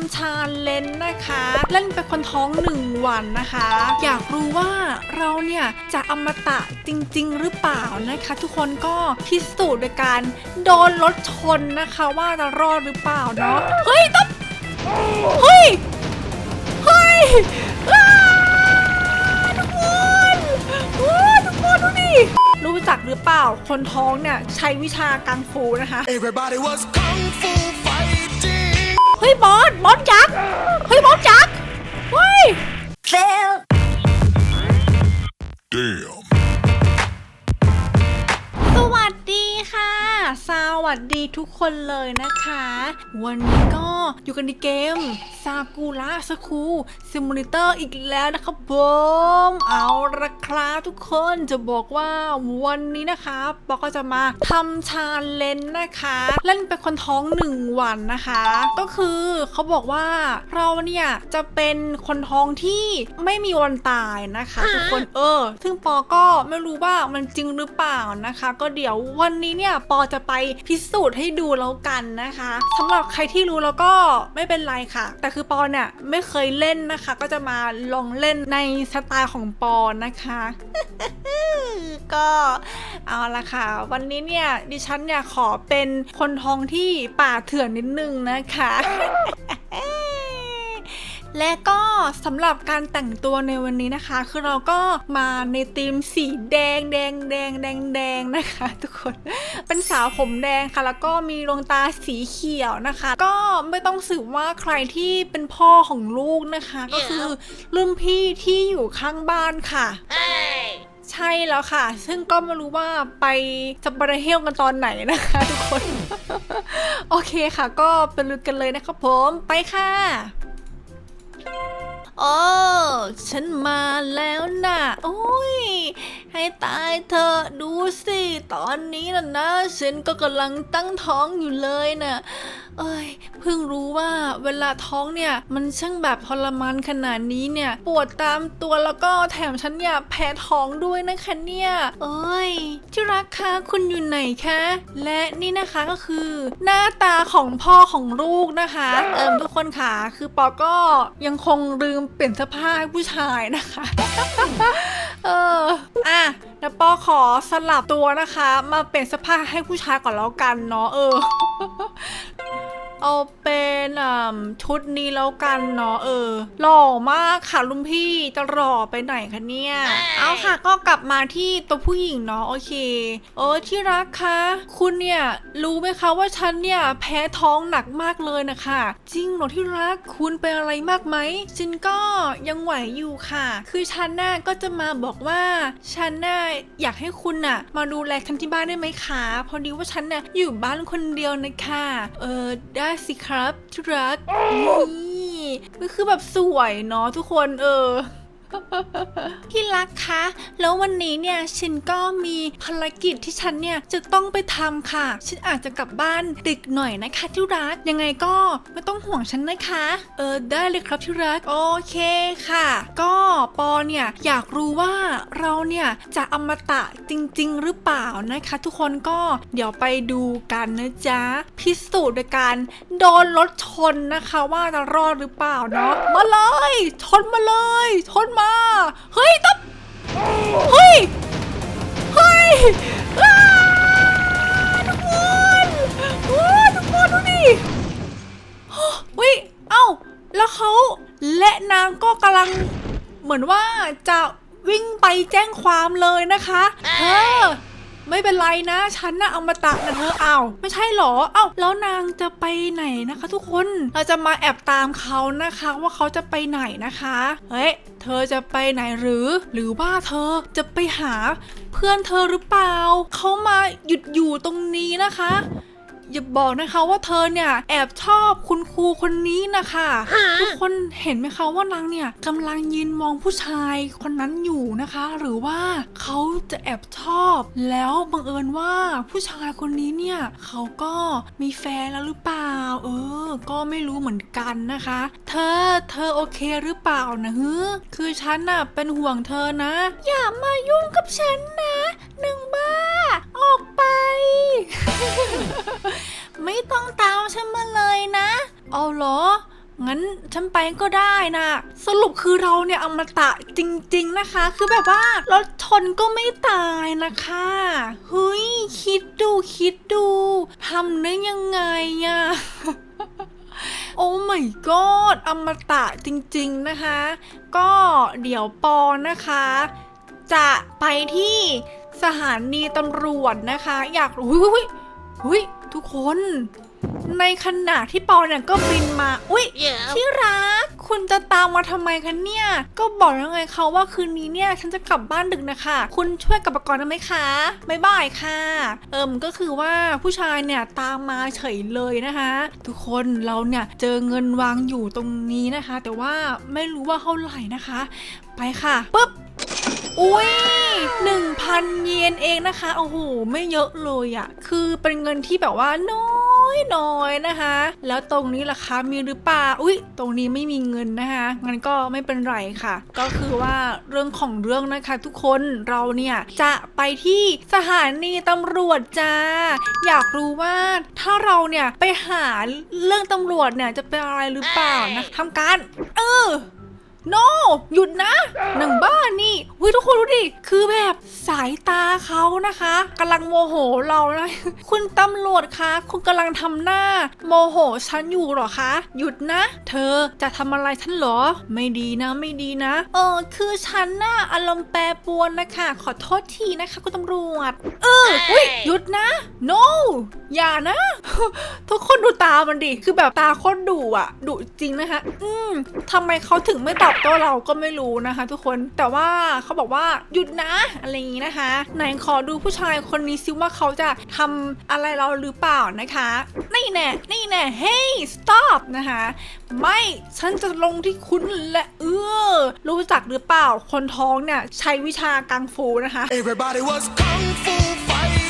ำชาเลนนะคะ เล่นเป็นคนท้องหนึ่งวันนะคะ อยากรู้ว่าเราเนี่ยจะอมตะจริง ๆ หรือเปล่านะคะ ทุกคนก็พิสูจน์โดยการโดนรถชนนะคะว่าจะรอดหรือเปล่าเนาะเฮ้ยต้องเฮ้ยเฮ้ยทุกคนโอ้ทุกคนดูดิรู้จักหรือเปล่า คนท้องเนี่ย ใช้วิชากังฟูนะคะ Everybody was kung fu ฮ้ยบอสบอสยักษ์เฮ้ยบอสยักษ์เฮ้ย Damn. วัสดีทุกคนเลยนะคะ วันนี้ก็อยู่กันในเกมซากุระสคูซิมูเลเตอร์อีกแล้วนะครับผมเอาละครับทุกคนจะบอกว่าวันนี้นะคะปอก็จะมาทำชาเลนจ์นะคะ เล่นเป็นคนท้องหนึ่งวันนะคะ ก็คือเขาบอกว่าเราเนี่ยจะเป็นคนท้องที่ไม่มีวันตายนะคะ ทุกคนเออ ซึ่งปอก็ไม่รู้ว่ามันจริงหรือเปล่านะคะ ก็เดี๋ยววันนี้เนี่ยปอจะไปพิสูจน์ให้ดูแล้วกันนะคะสำหรับใครที่รู้แล้วก็ไม่เป็นไรค่ะ แต่คือปอเนี่ยไม่เคยเล่นนะคะ ก็จะมาลองเล่นในสไตล์ของปอนะคะก็เอาละค่ะ วันนี้เนี่ยดิฉันเนี่ยขอเป็นคนทองที่ป่าเถื่อนนิดนึงนะคะ และก็สำหรับการแต่งตัวในวันนี้นะคะ คือเราก็มาในธีมสีแดงแดงแดงแดงแดงนะคะ ทุกคนเป็นสาวผมแดงค่ะ แล้วก็มีดวงตาสีเขียวนะคะ ก็ไม่ต้องสืบว่าใครที่เป็นพ่อของลูกนะคะ ก็คือรุ่นพี่ที่อยู่ข้างบ้านค่ะใช่แล้วค่ะ ซึ่งก็ไม่รู้ว่าไปจะบราเฮลกันตอนไหนนะคะ ทุกคน โอเคค่ะ ก็ไปลุยกันเลยนะครับผม ไปค่ะ โอ้ฉันมาแล้วน่ะโอ้ย ให้ตายเธอดูสิ ตอนนี้น่ะนะฉันก็กำลังตั้งท้องอยู่เลยน่ะเอ้ยเพิ่งรู้ว่าเวลาท้องเนี่ย มันช่างแบบทรมานขนาดนี้เนี่ย ปวดตามตัวแล้วก็แถมฉันเนี่ยแพ้ท้องด้วยนะคะเนี่ย เอ้ยที่รักคะคุณอยู่ไหนคะ และนี่นะคะก็คือ หน้าตาของพ่อของลูกนะคะ เอิมทุกคนค่ะคือปอก็ยังคงลืมเปลี่ยนเสื้อผ้าให้ผู้ชายนะคะ เออ อะเดี๋ยวปอขอสลับตัวนะคะ มาเปลี่ยนเสื้อผ้าให้ผู้ชายก่อนแล้วกันเนาะเออ เอา เป็นอ่าชุดนี้แล้วกันเนาะเออ หล่อมากค่ะลุงพี่จะหล่อไปไหนคะเนี่ย เอาค่ะก็กลับมาที่ตัวผู้หญิงเนาะโอเคเออที่รักคะคุณเนี่ยรู้ไหมคะว่าฉันเนี่ยแพ้ท้องหนักมากเลยนะคะ จริงเหรอที่รักคุณเป็นอะไรมากไหมฉันก็ยังไหวอยู่ค่ะ คือฉันน่ะก็จะมาบอกว่าฉันน่ะอยากให้คุณน่ะ มาดูแลฉันที่บ้านได้ไหมคะพอดีว่าฉันน่ะอยู่บ้านคนเดียวนะคะเออได้สิครับที่รักนี่ก็คือแบบสวยเนาะทุกคนเออ ที่รักคะ แล้ววันนี้เนี่ยฉันก็มีภารกิจที่ฉันเนี่ยจะต้องไปทำค่ะ ฉันอาจจะกลับบ้านดึกหน่อยนะคะที่รัก ยังไงก็ไม่ต้องห่วงฉันนะคะ เออได้เลยครับที่รัก โอเคค่ะ ก็ปอเนี่ยอยากรู้ว่าเราเนี่ยจะอมตะจริง ๆ หรือเปล่านะคะ ทุกคนก็เดี๋ยวไปดูกันนะจ๊ะ พิสูจน์โดยการโดนรถชนนะคะ ว่าจะรอดหรือเปล่าเนาะ มาเลย ชนมาเลย ชนมาเฮ้ยต๊บเฮ้ย เฮ้ยอ้าทุกคนทุกคนดูดิเฮ้ย เอ้า แล้วเขาและนางก็กำลัง เหมือนว่าจะวิ่งไปแจ้งความเลยนะคะ เธอ ไม่เป็นไรนะ ฉันน่ะเอามาตักนะเธอเอาไม่ใช่หรอเอ้าแล้วนางจะไปไหนนะคะ ทุกคนเราจะมาแอบตามเขานะคะว่าเขาจะไปไหนนะคะเฮ้ยเธอจะไปไหนหรือ หรือว่าเธอจะไปหาเพื่อนเธอหรือเปล่าเขามาหยุดอยู่ตรงนี้นะคะ อย่าบอกนะคะว่าเธอเนี่ยแอบชอบคุณครูคนนี้นะคะทุกคนเห็นไหมคะว่านางเนี่ยกำลังยืนมองผู้ชายคนนั้นอยู่นะคะ หรือว่าเขาจะแอบชอบ แล้วบังเอิญว่าผู้ชายคนนี้เนี่ยเขาก็มีแฟนแล้วหรือเปล่า เออ ก็ไม่รู้เหมือนกันนะคะ เธอเธอโอเคหรือเปล่านะฮึคือฉันน่ะเป็นห่วงเธอนะ อย่ามายุ่งกับฉันนะหนึ่งบ้า ออกไป ไม่ต้องตามฉันมาเลยนะ เอาเหรอ งั้นฉันไปก็ได้นะ สรุปคือเราเนี่ยอมตะจริง ๆนะคะ คือแบบว่ารถชนก็ไม่ตายนะคะเฮ้ยคิดดูคิดดูทำได้ยังไงอะโอ้ my god อมตะจริงๆนะคะ ก็เดี๋ยวปอนะคะ จะไปที่สถานีตำรวจนะคะ อยากอุ้ยอุ้ย ทุกคน ในขณะที่ปอเนี่ยก็บินมา อุ้ยที่รัก คุณจะตามมาทำไมคะเนี่ย ก็บอกแล้วไงเขาว่าคืนนี้เนี่ย ฉันจะกลับบ้านดึกนะคะ คุณช่วยกลับมาก่อนได้ไหมคะบ๊ายบายค่ะ เอิมก็คือว่าผู้ชายเนี่ยตามมาเฉยเลยนะคะ ทุกคนเราเนี่ยเจอเงินวางอยู่ตรงนี้นะคะ แต่ว่าไม่รู้ว่าเท่าไหร่นะคะ ไปค่ะปุ๊บ อุ้ย 1,000เยนเองนะคะ โอ้โห ไม่เยอะเลยอะคือเป็นเงินที่แบบว่าน้อยน้อยนะคะ แล้วตรงนี้ล่ะคะมีหรือเปล่า อุ้ยตรงนี้ไม่มีเงินนะคะงั้นก็ไม่เป็นไรค่ะ ก็คือว่าเรื่องของเรื่องนะคะ ทุกคนเราเนี่ยจะไปที่สถานีตำรวจจ้า อยากรู้ว่าถ้าเราเนี่ยไปหาเรื่องตำรวจเนี่ยจะเป็นอะไรหรือเปล่านะทำการ เออโนหยุดนะหนังบ้า นี่เฮ้ยทุกคนดูดิ คือแบบสายตาเขานะคะกำลังโมโหเรานะคุณตำรวจคะ คุณกำลังทำหน้า โมโหฉันอยู่เหรอคะ หยุดนะ เธอจะทำอะไรฉันเหรอ ไม่ดีนะ ไม่ดีนะ เออ คือฉันน่ะอารมณ์แปรปรวนนะคะ ขอโทษทีนะคะ คุณตำรวจ เอออุ้ยหยุดนะ no อย่านะ ทุกคนดูตามันดิ คือแบบตาโคตรดุอะดุจริงนะคะ อืมทำไมเขาถึงไม่ตอบโต้เราก็ไม่รู้นะคะ ทุกคน แต่ว่าเขาบอกว่าหยุดนะอะไรอย่างนี้นะคะไหนขอดูผู้ชายคนนี้ซิว่าเขาจะทำอะไรเราหรือเปล่านะคะนี่แน่นี่แน่ hey stop นะคะไม่ฉันจะลงที่คุณและเออรู้จักหรือเปล่าคนท้องเนี่ยใช้วิชากังฟูนะคะ Everybody was kung fu fighting.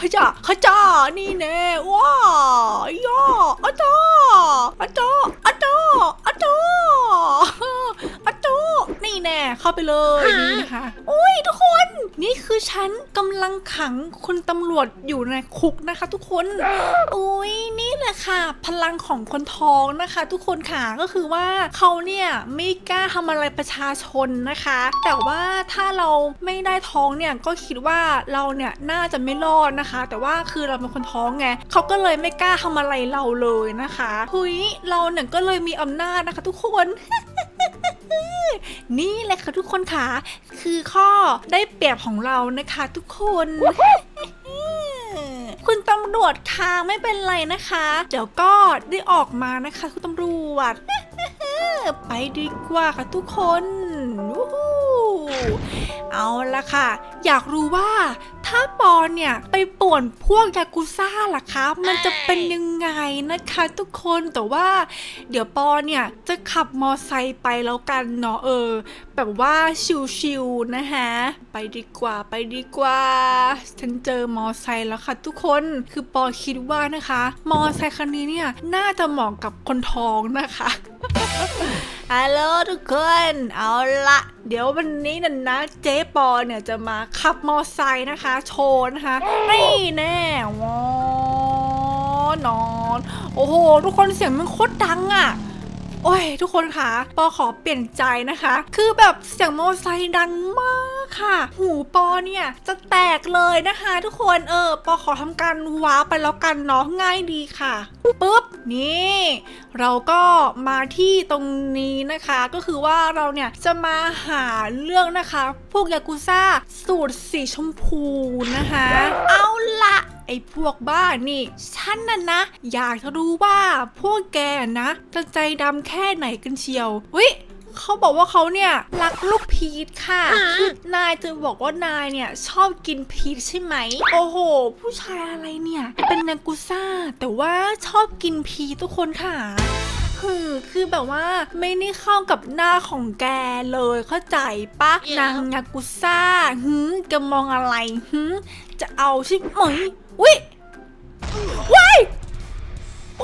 ขจ่าขจ่านี่แน่ว้าย่ออาจาอาจาอาจาอาจาอาจานี่แน่ เข้าไปเลยนี่นะคะอุ้ยทุกคน นี่คือฉันกำลังขังคุณตำรวจอยู่ในคุกนะคะ ทุกคนอุ้ยนี่แหละค่ะ พลังของคนท้องนะคะ ทุกคนค่ะก็คือว่าเขาเนี่ยไม่กล้าทำอะไรประชาชนนะคะ แต่ว่าถ้าเราไม่ได้ท้องเนี่ยก็คิดว่าเราเนี่ยน่าจะไม่รอดนะคะ แต่ว่าคือเราเป็นคนท้องไงเขาก็เลยไม่กล้าทำอะไรเราเลยนะคะหุยเราเนี่ยก็เลยมีอำนาจนะคะ ทุกคน นี่แหละค่ะทุกคนค่ะคือข้อได้เปรียบของเรานะคะ ทุกคน คุณตำรวจค่ะไม่เป็นไรนะคะ เดี๋ยวก็ได้ออกมานะคะ คุณตำรวจไปดีกว่าค่ะทุกคน เอาละค่ะ อยากรู้ว่าถ้าปอนเนี่ยไปป่วนพวกยากุซ่าล่ะคะมันจะเป็นยังไงนะคะทุกคนแต่ว่า เดี๋ยวปอเนี่ยจะขับมอไซค์ไปแล้วกันเนาะเออแบบว่าชิวๆนะคะ ไปดีกว่าไปดีกว่า ฉันเจอมอไซค์แล้วค่ะทุกคนคือปอคิดว่านะคะ มอไซค์คันนี้เนี่ยน่าจะเหมาะกับคนท้องนะคะฮัลโหลทุกคน เอาละเดี๋ยววันนี้นันนะเจ๊ปอเนี่ยจะมาขับมอไซค์นะคะ โชว์นะคะ นี่แน่วอนอน โอ้โห ทุกคนเสียงมันโคตรดังอะ่ะ โอ้ย ทุกคนคะปอขอเปลี่ยนใจนะคะ คือแบบเสียงมอไซค์ดังมากค่ะ หูปอเนี่ยจะแตกเลยนะคะ ทุกคนเออปอขอทำการว้าไปแล้วกันเนาะง่ายดีค่ะปุ๊บนี่ เราก็มาที่ตรงนี้นะคะ ก็คือว่าเราเนี่ยจะมาหาเรื่องนะคะ พวกยากุซ่าสูตรสีชมพูนะคะ เอาละ ไอ้พวกบ้านี่ ฉันน่ะนะ อยากจะรู้ว่าพวกแกนะจะใจดำแค่ไหนกันเชียววิเขาบอกว่าเขาเนี่ยรักลูกพีชค่ะคือนายจะบอกว่านายเนี่ยชอบกินพีชใช่ไหม โอ้โห ผู้ชายอะไรเนี่ย เป็นนากุซ่า แต่ว่าชอบกินพีชทุกคนค่ะคือคือแบบว่าไม่ได้เข้ากับหน้าของแกเลยเข้าใจปะ Yeah. นางยากุซ่าหืมแกมองอะไรหืมจะเอาใช่ไหม วิว้าย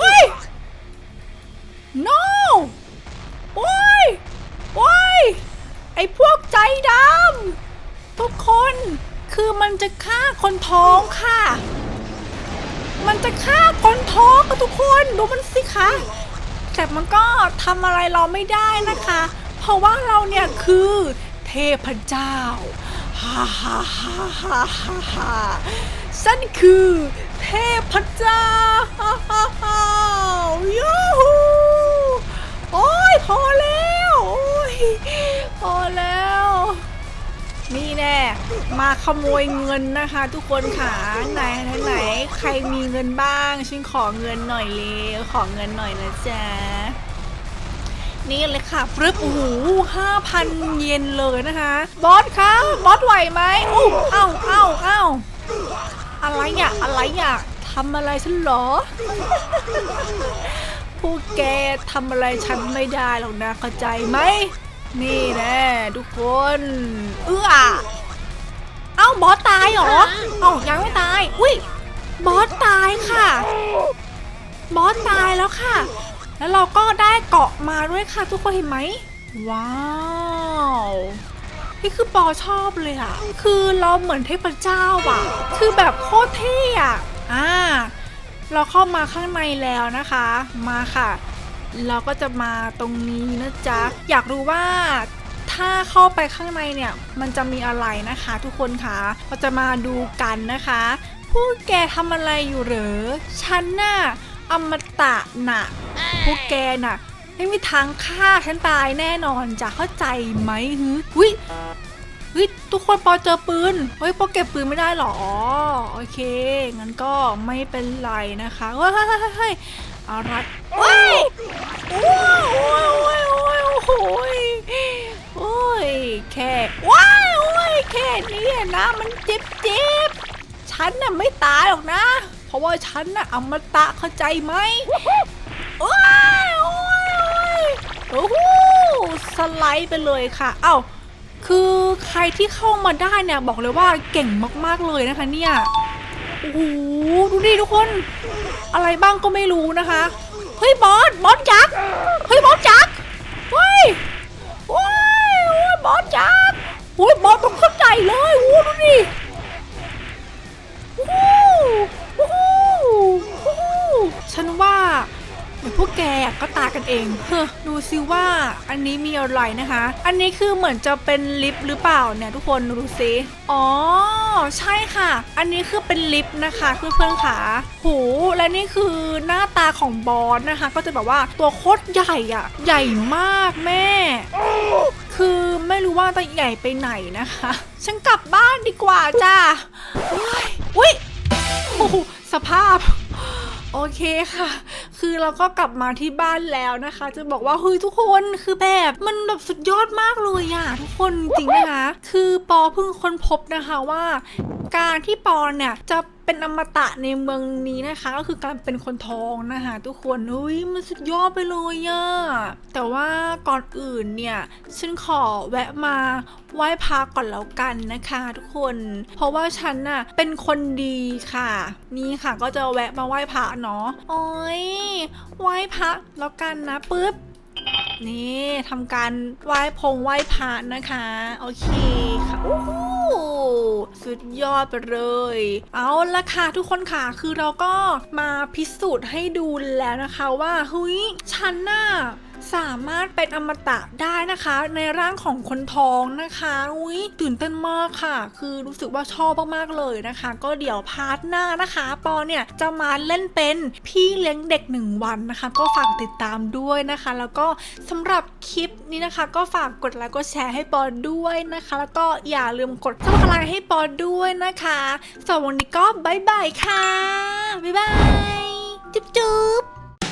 ว้าย no ว้ายว้ายไอพวกใจดำทุกคนคือมันจะฆ่าคนท้องค่ะ มันจะฆ่าคนท้องอะทุกคนดูมันสิคะแต่มันก็ทำอะไรเราไม่ได้นะคะ เพราะว่าเราเนี่ยคือเทพเจ้าฮ่าฮ่าฮ่าฮ่าฮ่า ฉันคือเทพเจ้าฮ่าฮ่าฮ่ายูฮูโอ้ยพอแล้วโอ้ยพอแล้ว นี่แน่มาขโมยเงินนะคะ ทุกคนค่ะไหนไหนไหนใครมีเงินบ้างฉันขอเงินหน่อยเลยขอเงินหน่อยนะจ๊ะนี่เลยค่ะปรึบโอ้โหห้าพันเยนเลยนะคะ บอสคะบอสไหวไหมอู้เอ้าเอ้าเอ้า อะไรอะอะไรอะทำอะไรฉันหรอ พวกแกทำอะไรฉันไม่ได้หรอกนะเข้าใจไหม นี่แน่ทุกคน เอื้อเอ้าบอสตายเหรอเอ้ายังไม่ตาย อุ้ยบอสตายค่ะ บอสตายแล้วค่ะ แล้วเราก็ได้เกาะมาด้วยค่ะ ทุกคนเห็นไหม ว้าว นี่คือปอชอบเลยอะคือเราเหมือนเทพเจ้าอะคือแบบโคตรเท่อะอ่า เราเข้ามาข้างในแล้วนะคะ มาค่ะ เราก็จะมาตรงนี้นะจ๊ะ อยากรู้ว่าถ้าเข้าไปข้างในเนี่ยมันจะมีอะไรนะคะทุกคนคะเราจะมาดูกันนะคะพวกแกทำอะไรอยู่เหรอ ฉันน่ะอมตะน่ะพวกแกน่ะ ไม่มีทางฆ่าฉันตายแน่นอนจะเข้าใจไหมฮึวิเฮ้ยทุกคนปอเจอปืนเฮ้ยปอเก็บปืนไม่ได้หรอโอเคงั้นก็ไม่เป็นไรนะคะเฮ้ยเฮ้ยเฮ้ยเฮ้ยเอารัดเฮ้ยโอ้ยโอ้ยโอ้ยโอ้ยโอ้ยแค่ว้ายโอ้ยแค่นี้นะมันเจ็บเจ็บฉันน่ะไม่ตายหรอกนะ เพราะว่าฉันน่ะอมตะเข้าใจไหมโอ้ย โอ้โหสไลด์ไปเลยค่ะ เอ้าคือใครที่เข้ามาได้เนี่ยบอกเลยว่าเก่งมากๆเลยนะคะเนี่ยโอ้โหดูดิทุกคน อะไรบ้างก็ไม่รู้นะคะ เฮ้ยบอสบอสยักเฮ้ยบอสยักเฮ้ยโอ้ยโอ้ยบอสยักโอ้ยบอสต้องเข้าใจเลยโอ้ดูดิวู้วู้วู้ฉันว่า เดี๋ยวพวกแกก็ตากันเอง เฮ้อดูซิว่าอันนี้มีอะไรนะคะ อันนี้คือเหมือนจะเป็นลิฟต์หรือเปล่าเนี่ยทุกคนดูซิอ๋อ ใช่ค่ะ อันนี้คือเป็นลิฟต์นะคะเพื่อนๆค่ะโหและนี่คือหน้าตาของบอสนะคะ ก็จะแบบว่าตัวโคตรใหญ่อะใหญ่มากแม่ คือไม่รู้ว่าจะใหญ่ไปไหนนะคะ ฉันกลับบ้านดีกว่าจ้าเฮ้ยอุ้ยโอ้โหสภาพ โอเคค่ะ คือเราก็กลับมาที่บ้านแล้วนะคะ จะบอกว่าเฮ้ยทุกคนคือแบบมันแบบสุดยอดมากเลยอะทุกคนจริงนะคะ คือปอเพิ่งค้นพบนะคะว่า การที่ปอเนี่ยจะ เป็นอมตะในเมืองนี้นะคะ ก็คือการเป็นคนทองนะคะทุกคนเฮ้ยมันสุดยอดไปเลยอะแต่ว่าก่อนอื่นเนี่ยฉันขอแวะมาไหว้พระก่อนแล้วกันนะคะทุกคน เพราะว่าฉันน่ะเป็นคนดีค่ะ นี่ค่ะก็จะแวะมาไหว้พระเนาะโอ้ยไหว้พระแล้วกันนะปึ๊บนี่ทำการไหว้พงไหว้พระนะคะ โอเคค่ะ สุดยอดไปเลย เอาละค่ะทุกคนค่ะ คือเราก็มาพิสูจน์ให้ดูแล้วนะคะว่าเฮ้ยฉันน่ะ สามารถเป็นอมตะได้นะคะ ในร่างของคนท้องนะคะอุ้ยตื่นเต้นมากค่ะ คือรู้สึกว่าชอบมากๆเลยนะคะ ก็เดี๋ยวพาร์ทหน้านะคะ ปอเนี่ยจะมาเล่นเป็นพี่เลี้ยงเด็กหนึ่งวันนะคะ ก็ฝากติดตามด้วยนะคะ แล้วก็สำหรับคลิปนี้นะคะ ก็ฝากกดไลค์กดแชร์ให้ปอด้วยนะคะ แล้วก็อย่าลืมกดซับสไครต์ให้ปอด้วยนะคะสำหรับวันนี้ก็บายบายค่ะบ๊ายบายจุ๊บจุ๊บ